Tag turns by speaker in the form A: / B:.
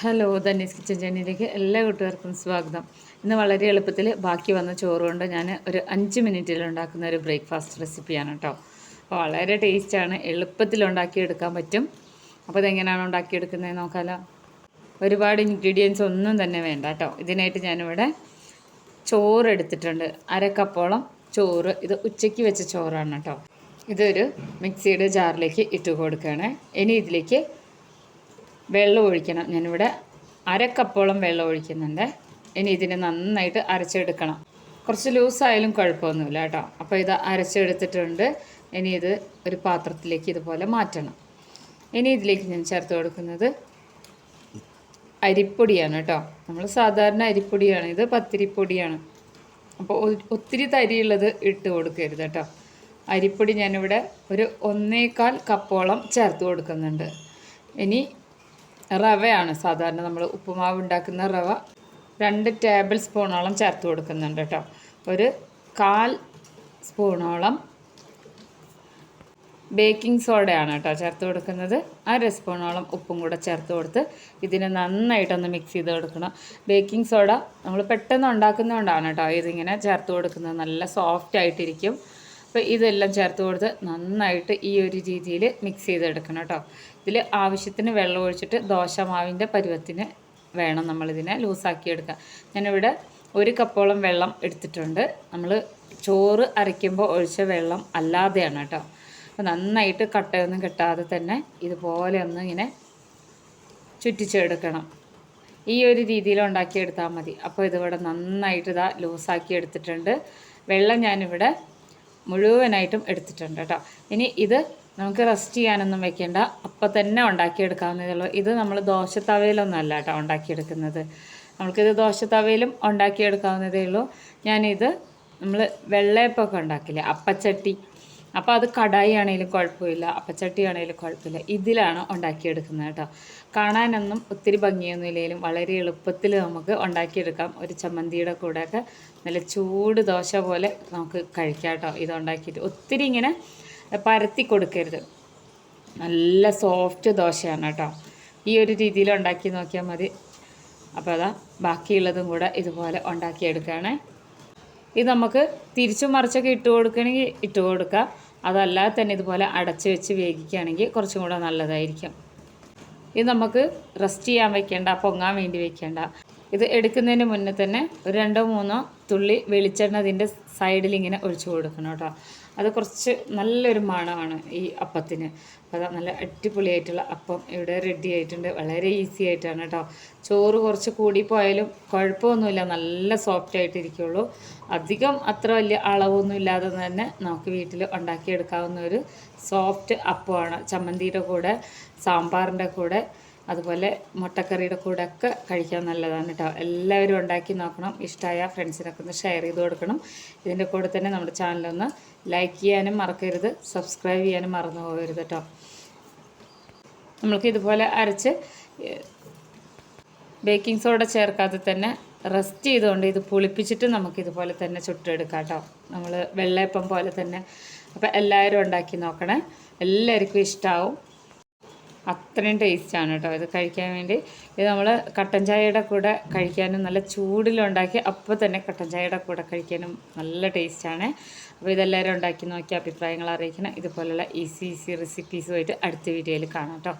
A: Hello ധന്യസ് kitchen ജേണിയിലേക്ക് എല്ലാ കൂട്ടുകാർക്കും സ്വാഗതം. ഇന്ന് വളരെ എളുപ്പത്തിൽ ബാക്കി വന്ന ചോറ് കൊണ്ട് ഞാൻ ഒരു അഞ്ച് മിനിറ്റിൽ ഉണ്ടാക്കുന്ന ഒരു ബ്രേക്ക്ഫാസ്റ്റ് റെസിപ്പിയാണ് കേട്ടോ. അപ്പോൾ വളരെ ടേസ്റ്റാണ് എളുപ്പത്തിൽ ഉണ്ടാക്കിയെടുക്കാൻ പറ്റും. അപ്പോൾ ഇതെങ്ങനെയാണ് ഉണ്ടാക്കിയെടുക്കുന്നത് നോക്കാമല്ലോ ഒരുപാട് ഇൻഗ്രീഡിയൻസ് ഒന്നും തന്നെ വേണ്ട കേട്ടോ. ഇതിനായിട്ട് ഞാനിവിടെ ചോറ് എടുത്തിട്ടുണ്ട്. അര കപ്പോളം ചോറ്. ഇത് ഉച്ചയ്ക്ക് വെച്ച ചോറാണ് കേട്ടോ. ഇതൊരു മിക്സിയുടെ ജാറിലേക്ക് ഇട്ട് കൊടുക്കുകയാണ്. ഇനി ഇതിലേക്ക് വെള്ളം ഒഴിക്കണം. ഞാനിവിടെ അരക്കപ്പോളം കപ്പോളം വെള്ളം ഒഴിക്കുന്നുണ്ട്. ഇനി ഇതിനെ നന്നായിട്ട് അരച്ചെടുക്കണം. കുറച്ച് ലൂസായാലും കുഴപ്പമൊന്നുമില്ല കേട്ടോ. അപ്പോൾ ഇത് അരച്ചെടുത്തിട്ടുണ്ട്. ഇനി ഇത് ഒരു പാത്രത്തിലേക്ക് ഇതുപോലെ മാറ്റണം. ഇനി ഇതിലേക്ക് ഞാൻ ചേർത്ത് കൊടുക്കുന്നത് അരിപ്പൊടിയാണ് കേട്ടോ. നമ്മൾ സാധാരണ അരിപ്പൊടിയാണ്. ഇത് പത്തിരിപ്പൊടിയാണ്. അപ്പോൾ ഒത്തിരി തരിയുള്ളത് ഇട്ട് കൊടുക്കരുത് കേട്ടോ. അരിപ്പൊടി ഞാനിവിടെ ഒരു ഒന്നേകാൽ കപ്പോളം ചേർത്ത് കൊടുക്കുന്നുണ്ട്. ഇനി റവയാണ് സാധാരണ നമ്മൾ ഉപ്പുമാവ് ഉണ്ടാക്കുന്ന റവ. രണ്ട് ടേബിൾ സ്പൂണോളം ചേർത്ത് കൊടുക്കുന്നുണ്ട് കേട്ടോ. ഒരു കാൽ സ്പൂണോളം ബേക്കിംഗ് സോഡയാണ് കേട്ടോ ചേർത്ത് കൊടുക്കുന്നത്. അര സ്പൂണോളം ഉപ്പും കൂടെ ചേർത്ത് കൊടുത്ത് ഇതിനെ നന്നായിട്ടൊന്ന് മിക്സ് ചെയ്ത് കൊടുക്കണം. ബേക്കിംഗ് സോഡ നമ്മൾ പെട്ടെന്ന് ഉണ്ടാക്കുന്നതുകൊണ്ടാണ് കേട്ടോ ഇതിങ്ങനെ ചേർത്ത് കൊടുക്കുന്നത്. നല്ല സോഫ്റ്റ് ആയിട്ടിരിക്കും. അപ്പോൾ ഇതെല്ലാം ചേർത്ത് കൊടുത്ത് നന്നായിട്ട് ഈ ഒരു രീതിയിൽ മിക്സ് ചെയ്തെടുക്കണം കേട്ടോ. ഇതിൽ ആവശ്യത്തിന് വെള്ളം ഒഴിച്ചിട്ട് ദോശമാവിന്റെ പരുവത്തിന് വേണം നമ്മളിതിനെ ലൂസാക്കി എടുക്കാൻ. ഞാനിവിടെ ഒരു കപ്പോളം വെള്ളം എടുത്തിട്ടുണ്ട്. നമ്മൾ ചോറ് അരയ്ക്കുമ്പോൾ ഒഴിച്ച വെള്ളം അല്ലാതെയാണ് കേട്ടോ. അപ്പോൾ നന്നായിട്ട് കട്ടയൊന്നും കിട്ടാതെ തന്നെ ഇതുപോലെ ഒന്ന് ഇങ്ങനെ ചുറ്റിച്ചെടുക്കണം. ഈ ഒരു രീതിയിൽ ഉണ്ടാക്കിയെടുത്താൽ മതി. അപ്പോൾ ഇതിവിടെ നന്നായിട്ട് ഇതാ ലൂസാക്കി എടുത്തിട്ടുണ്ട്. വെള്ളം ഞാനിവിടെ മുഴുവനായിട്ടും എടുത്തിട്ടുണ്ട് കേട്ടോ. ഇനി ഇത് നമുക്ക് റെസ്റ്റ് ചെയ്യാനൊന്നും വെക്കേണ്ട. അപ്പം തന്നെ ഉണ്ടാക്കിയെടുക്കാവുന്നതേ ഉള്ളൂ ഇത് നമ്മൾ ദോശത്തവയിലൊന്നും അല്ല കേട്ടോ ഉണ്ടാക്കിയെടുക്കുന്നത്. നമുക്കിത് ദോശത്തവയിലും ഉണ്ടാക്കിയെടുക്കാവുന്നതേ ഉള്ളൂ ഞാനിത് നമ്മൾ വെള്ളയപ്പമൊക്കെ ഉണ്ടാക്കില്ലേ? അപ്പച്ചട്ടി അപ്പോൾ അത് കടായി ആണെങ്കിലും കുഴപ്പമില്ല അപ്പച്ചട്ടി ആണെങ്കിലും കുഴപ്പമില്ല. ഇതിലാണ് ഉണ്ടാക്കിയെടുക്കുന്നത് കേട്ടോ. കാണാനൊന്നും ഒത്തിരി ഭംഗിയൊന്നും ഇല്ലെങ്കിലും വളരെ എളുപ്പത്തിൽ നമുക്ക് ഉണ്ടാക്കിയെടുക്കാം. ഒരു ചമ്മന്തിയുടെ കൂടെയൊക്കെ നല്ല ചൂട് ദോശ പോലെ നമുക്ക് കഴിക്കാം കേട്ടോ. ഇത് ഉണ്ടാക്കിയിട്ട് ഒത്തിരി ഇങ്ങനെ പരത്തി കൊടുക്കരുത്. നല്ല സോഫ്റ്റ് ദോശയാണ് കേട്ടോ. ഈ ഒരു രീതിയിൽ ഉണ്ടാക്കി നോക്കിയാൽ മതി. അപ്പോൾ അതാ ബാക്കിയുള്ളതും കൂടെ ഇതുപോലെ ഉണ്ടാക്കിയെടുക്കുകയാണേ. ഇത് നമുക്ക് തിരിച്ചും മറിച്ചൊക്കെ ഇട്ട് കൊടുക്കണമെങ്കിൽ ഇട്ട് കൊടുക്കാം. അതല്ലാതെ തന്നെ ഇതുപോലെ അടച്ച് വെച്ച് വേവിക്കുകയാണെങ്കിൽ കുറച്ചും കൂടെ നല്ലതായിരിക്കും. ഇത് നമുക്ക് റെസ്റ്റ് ചെയ്യാൻ വെക്കേണ്ട പൊങ്ങാൻ വേണ്ടി വെക്കേണ്ട. ഇത് എടുക്കുന്നതിന് മുന്നേ തന്നെ ഒരു രണ്ടോ മൂന്നോ തുള്ളി വെളിച്ചെണ്ണ ഇതിന്റെ സൈഡിൽ ഇങ്ങനെ ഒഴിച്ചു കൊടുക്കണം കേട്ടോ. അത് കുറച്ച് നല്ലൊരു മണമാണ് ഈ അപ്പത്തിന്. അപ്പോൾ നല്ല അടിപൊളിയായിട്ടുള്ള അപ്പം ഇവിടെ റെഡി ആയിട്ടുണ്ട്. വളരെ ഈസി ആയിട്ടാണ് കേട്ടോ. ചോറ് കുറച്ച് കൂടിപ്പോയാലും കുഴപ്പമൊന്നുമില്ല. നല്ല സോഫ്റ്റ് ആയിട്ടിരിക്കുള്ളൂ. അധികം അത്ര വലിയ അളവൊന്നും ഇല്ലാതെ തന്നെ നമുക്ക് വീട്ടിൽ ഉണ്ടാക്കിയെടുക്കാവുന്ന ഒരു സോഫ്റ്റ് അപ്പമാണ്. ചമ്മന്തിയുടെ കൂടെ സാമ്പാറിന്റെ കൂടെ. അതുപോലെ മുട്ടക്കറിയുടെ കൂടെ ഒക്കെ കഴിക്കാൻ നല്ലതാണ് കേട്ടോ എല്ലാവരും ഉണ്ടാക്കി നോക്കണം. ഇഷ്ടമായ ഫ്രണ്ട്സിനൊക്കെ ഒന്ന് ഷെയർ ചെയ്ത് കൊടുക്കണം. ഇതിന്റെ കൂടെ തന്നെ നമ്മുടെ ചാനലൊന്ന് ലൈക്ക് ചെയ്യാനും മറക്കരുത്. സബ്സ്ക്രൈബ് ചെയ്യാനും മറന്നു പോകരുത് കേട്ടോ നമ്മൾക്ക് ഇതുപോലെ അരച്ച് ബേക്കിംഗ് സോഡ ചേർക്കാതെ തന്നെ റെസ്റ്റ് ചെയ്തുകൊണ്ട് ഇത് പുളിപ്പിച്ചിട്ട് നമുക്ക് ഇതുപോലെ തന്നെ ചുട്ടെടുക്കാം കേട്ടോ നമ്മൾ വെള്ളയപ്പം പോലെ തന്നെ. അപ്പോൾ എല്ലാവരും ഉണ്ടാക്കി നോക്കണേ. എല്ലാവർക്കും ഇഷ്ടമാവും അത്രയും ടേസ്റ്റാണ് കേട്ടോ ഇത് കഴിക്കാൻ വേണ്ടി ഇത് നമ്മൾ കട്ടൻ ചായയുടെ കൂടെ കഴിക്കാനും നല്ല ചൂടിലുണ്ടാക്കി അപ്പോൾ തന്നെ കട്ടൻ ചായയുടെ കൂടെ കഴിക്കാനും നല്ല ടേസ്റ്റാണ് അപ്പോൾ ഇതെല്ലാവരും ഉണ്ടാക്കി നോക്കി അഭിപ്രായങ്ങൾ അറിയിക്കണം. ഇതുപോലെയുള്ള ഈസി ഈസി റെസിപ്പീസുമായിട്ട് അടുത്ത വീഡിയോയിൽ കാണാം കേട്ടോ